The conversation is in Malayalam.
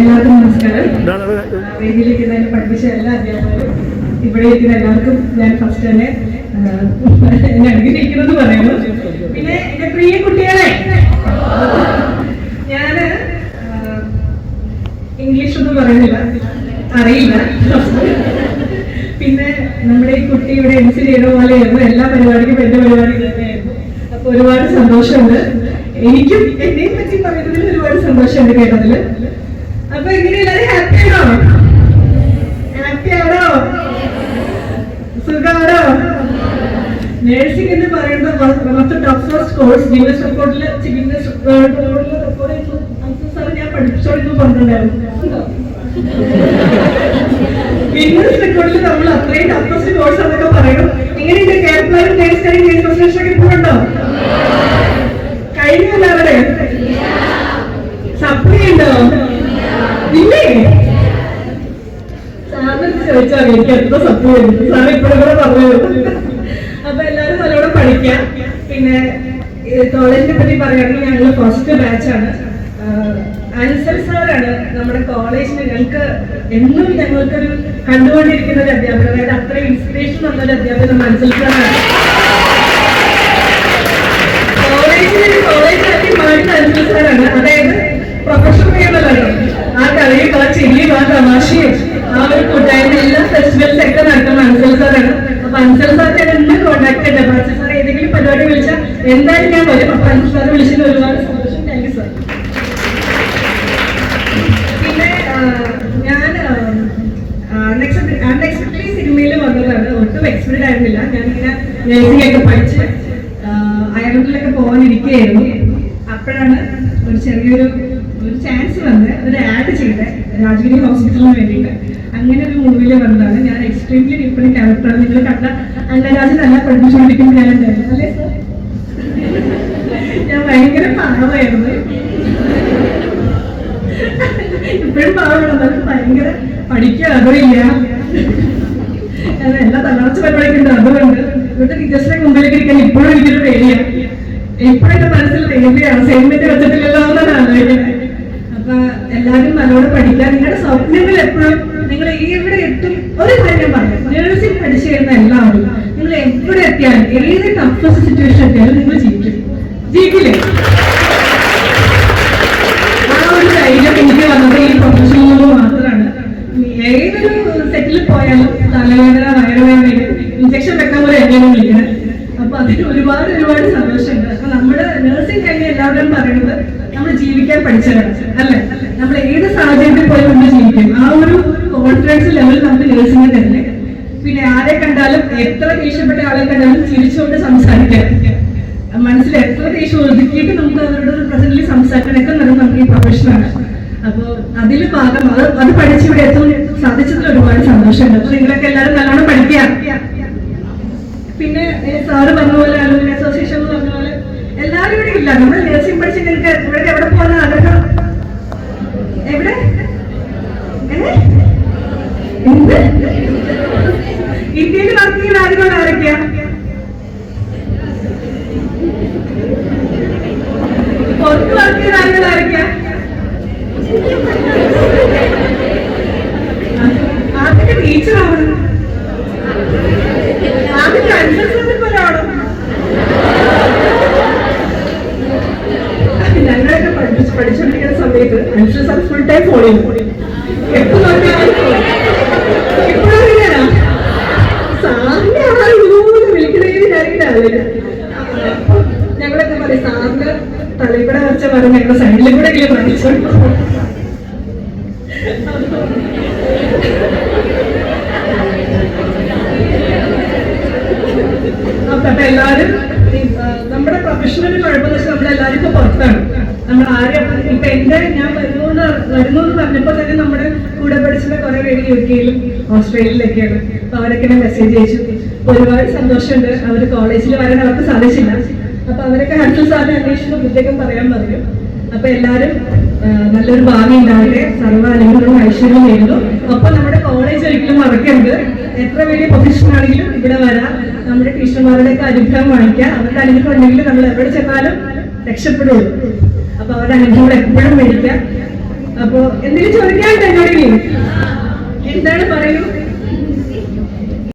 എല്ലാവർക്കും നമസ്കാരം. വേദിയിലിരിക്കുന്ന എന്നെ പഠിപ്പിച്ച എല്ലാ അധ്യാപകരും ഇവിടെ ഇരിക്കുന്ന എല്ലാവർക്കും ഞാൻ ഫസ്റ്റ് തന്നെ എന്നെ അനുഗ്രഹിക്കുന്നത് പറയുന്നു. പിന്നെ എന്റെ പ്രിയ കുട്ടികളെ ഞാൻ ഇംഗ്ലീഷ് ഒന്നും പറയുന്നില്ല അറിയില്ല. പിന്നെ നമ്മുടെ ഈ കുട്ടി ഇവിടെ എം സി ചെയ്യണ പോലെയായിരുന്നു എല്ലാ പരിപാടിക്കും എന്റെ പരിപാടി തന്നെയായിരുന്നു. അപ്പൊ ഒരുപാട് സന്തോഷമുണ്ട്. എനിക്കും എന്നെയും പറ്റി പറയുന്നതിൽ ഒരുപാട് സന്തോഷമുണ്ട് കേട്ടതിൽ. അപ്പൊ നേഴ്സിംഗ് എന്ന് പറയുന്നത് one of the course Guinness റെക്കോർഡിൽ Guinness record ഞാൻ പഠിപ്പിച്ചോളിന്ന് പറഞ്ഞിട്ടുണ്ടായിരുന്നു. ഗിന്നസ് റെക്കോർഡിൽ നമ്മൾ അത്രയും ടഫസ്റ്റ് കോഴ്സ് എന്നൊക്കെ പറയണം ചോദിച്ചാൽ എനിക്ക് എത്ര സത്യം സാർ ഇപ്പോഴും കൂടെ പറഞ്ഞു അപ്പൊ എല്ലാവരും നല്ലോണം പഠിക്കാം. പിന്നെ കോളേജിനെ പറ്റി പറയുകയാണെങ്കിൽ ഞങ്ങൾ ഫസ്റ്റ് ബാച്ചാണ് അൻസൽ സാറാണ് നമ്മുടെ കോളേജിന് ഞങ്ങൾക്ക് എന്നും ഞങ്ങൾക്കൊരു കണ്ടുകൊണ്ടിരിക്കുന്ന ഒരു അധ്യാപകൻ. അതായത് അത്രയും ഇൻസ്പിറേഷൻ തന്ന ഒരു അധ്യാപകൻ അൻസൽ സാറാണ്. എല്ലാ ഫെസ്റ്റിവൽസ് ഒക്കെ നടത്തും അൻസൽ സാറാണ് അപ്പൊ അൻസൽ സാറിനെ തന്നെ കോൺടാക്ട് ഉണ്ട് അപ്പൊ അൻസൽ സാർ ഏതെങ്കിലും പരിപാടി വിളിച്ചാൽ എന്തായാലും ഞാൻ വരും. അപ്പൊ അൻസൽ സാർ വിളിച്ചതിൽ ഒരുപാട് സന്തോഷം. താങ്ക് യു സാർ പിന്നെ ഞാൻ അൺഎക്സ്പെക്ടഡ് അൺഎക്സ്പെക്ടഡ്ലി സിനിമയിൽ വന്നതാണ്. ഒട്ടും എക്സ്പെക്ടഡ് ആയിരുന്നില്ല. ഞാനിങ്ങനെ നേഴ്സിംഗ് ഒക്കെ പഠിച്ച് അയർലൻഡിലൊക്കെ പോകാനിരിക്കുകയായിരുന്നു. അപ്പോഴാണ് ഒരു ചെറിയൊരു ഒരു ചാൻസ് വന്ന് ഒരു ആഡ് ചെയ്തത് രാജഗിരി ഹോസ്പിറ്റലിന് വേണ്ടിയിട്ട്. അങ്ങനെ ഒരു മൂവിയിൽ വന്നതാണ്. ഞാൻ എക്സ്ട്രീംലി ഡിഫറെന്റ് ക്യാരക്ടറാണ് നിങ്ങൾ കണ്ട അന്നരാജ് നല്ല പഠിപ്പിച്ചുകൊണ്ടിരിക്കുന്ന ഞാൻ ഉണ്ടായിരുന്നു. അല്ലേ? സർ ഞാൻ ഭയങ്കര പാവമായിരുന്നു. ഇപ്പോഴും പാവമാണ്. എന്നാലും ഭയങ്കര പഠിക്കുക അതുമില്ല എല്ലാ തളർച്ച പരിപാടിക്കുണ്ട് അതുകൊണ്ട് ഇവിടുത്തെ ടീച്ചേഴ്സിനെ മുമ്പിലേക്ക് ഇരിക്കാൻ ഇപ്പോഴും എനിക്കൊരു പേടിയാണ് ഇപ്പോഴും മനസ്സിൽ പേടിയാണ്. സെഗ്മെന്റ് വെച്ചിട്ടില്ലല്ലോ എന്നാണ് അപ്പൊ എല്ലാവരും നല്ലോണം പഠിക്കാൻ നിങ്ങളുടെ സ്വപ്നങ്ങൾ എപ്പോഴും എവിടെ എത്തും ഒരു കാര്യം പറയാം. നേഴ്സിംഗ് പഠിച്ചു കഴിയുന്ന എല്ലാവരും നിങ്ങൾ എവിടെ എത്തിയാലും ഏത് ടഫസ്റ്റ് സിറ്റുവേഷൻ എത്തിയാലും നിങ്ങൾ ജീവിക്കും. ജീവിക്കില്ലേ? ആ ഒരു ധൈര്യം എനിക്ക് വന്നത് ഈ പ്രൊഫഷനിൽ മാത്രമാണ്. ഏതൊരു സെറ്റിൽ പോയാലും തലവേദന വയറുവേദന ഇഞ്ചക്ഷൻ വെക്കാൻ പോലെ എന്നെയാണ് വിളിക്കുന്നത് അപ്പൊ അതിന് ഒരുപാട് ഒരുപാട് സന്തോഷമുണ്ട്. അപ്പൊ നമ്മുടെ നഴ്സിംഗ് കഴിഞ്ഞ എല്ലാവരും പറയുന്നത് നമ്മൾ ജീവിക്കാൻ പഠിച്ചതാണ് അല്ലെ? നമ്മൾ ഏത് സാഹചര്യത്തിൽ പോയി നമ്മൾ ജീവിക്കും. ലെവൽ തന്നെ പിന്നെ ആരെ കണ്ടാലും എത്ര ദേഷ്യപ്പെട്ട ആളെ കണ്ടാലും ചിരിച്ചുകൊണ്ട് സംസാരിക്കാം. മനസ്സിൽ എത്ര ദേഷ്യം ഒതുക്കിയിട്ട് നമുക്ക് അവരുടെ ഒരു പ്രസന്റിൽ സംസാരിക്കാനൊക്കെ നമുക്ക് നമുക്ക് ഈ പ്രൊഫഷനാണ് അപ്പൊ അതിൽ ഭാഗം അത് അത് പഠിച്ച് ഇവിടെ എത്തും സാധിച്ചതിൽ ഒരുപാട് സന്തോഷമുണ്ട്. അപ്പൊ നിങ്ങളൊക്കെ എല്ലാവരും നല്ലോണം പഠിക്കുക. പിന്നെ സാറ് പറഞ്ഞ പോലെ അലൂമിനി അസോസിയേഷൻ പറഞ്ഞ പോലെ എല്ലാവരും ഇവിടെ ഇല്ല. നമ്മൾ നേഴ്സിംഗ് പഠിച്ച് നിങ്ങൾക്ക് ഇവിടെ പഠിച്ചുകൊണ്ടിരിക്കുന്ന സമയത്ത് അനുഷ്ഠ സാർ ഫുൾ ടൈം ചെയ്യും എപ്പോ വിളിക്കണേന്ന് ഞാനിങ്ങനെ ആലോചിക്കും. അപ്പൊ ഞങ്ങളൊക്കെ പറയും സാറിന്റെ തലയിൽ വരച്ച പറഞ്ഞ ഞങ്ങളുടെ സൈഡിലും കൂടെ ഇങ്ങനെ വരച്ചു അപ്പൊ ആ, നമ്മുടെ പ്രൊഫഷണൽ കുഴപ്പമെന്ന് വെച്ചാൽ നമ്മളെല്ലാവരും ഇപ്പൊ പുറത്താണ്. നമ്മൾ ആരും ഇപ്പൊ എന്റെ ഞാൻ വരുന്നു വരുന്നു എന്ന് പറഞ്ഞപ്പോ തന്നെ നമ്മുടെ കൂടെ പഠിച്ചിട്ട് കുറെ പേര് യു കെയിലും ഓസ്ട്രേലിയയിലൊക്കെയാണ്. അപ്പൊ അവരൊക്കെ മെസ്സേജ് അയച്ചു. ഒരുപാട് സന്തോഷമുണ്ട്. അവർ കോളേജിൽ വരാൻ അവർക്ക് സാധിച്ചില്ല. അപ്പൊ അവരൊക്കെ ഹർഷൽ സാറിനെ പ്രത്യേകം പറയാൻ പറഞ്ഞു. അപ്പൊ എല്ലാരും നല്ലൊരു ഭാവി ഉണ്ടാവട്ടെ. സർവ അനുഗ്രഹവും ഐശ്വര്യവും നേരുന്നു അപ്പൊ നമ്മുടെ കോളേജ് ഒരിക്കലും മറക്കരുത്. എത്ര വലിയ പൊസിഷൻ ആണെങ്കിലും ഇവിടെ വരാം. നമ്മുടെ ടീച്ചർമാരുടെ ഒക്കെ അനുഗ്രഹം വാങ്ങിക്കാം. അവരുടെ അനുഗ്രഹം ഉണ്ടെങ്കിൽ നമ്മൾ എവിടെ ചെന്നാലും രക്ഷപ്പെടുള്ളൂ. അപ്പൊ അവരുടെ അനുഗ്രഹം എപ്പോഴും മേടിക്കാം. അപ്പൊ എന്തെങ്കിലും എന്നോട് എന്താണ് പറയുക?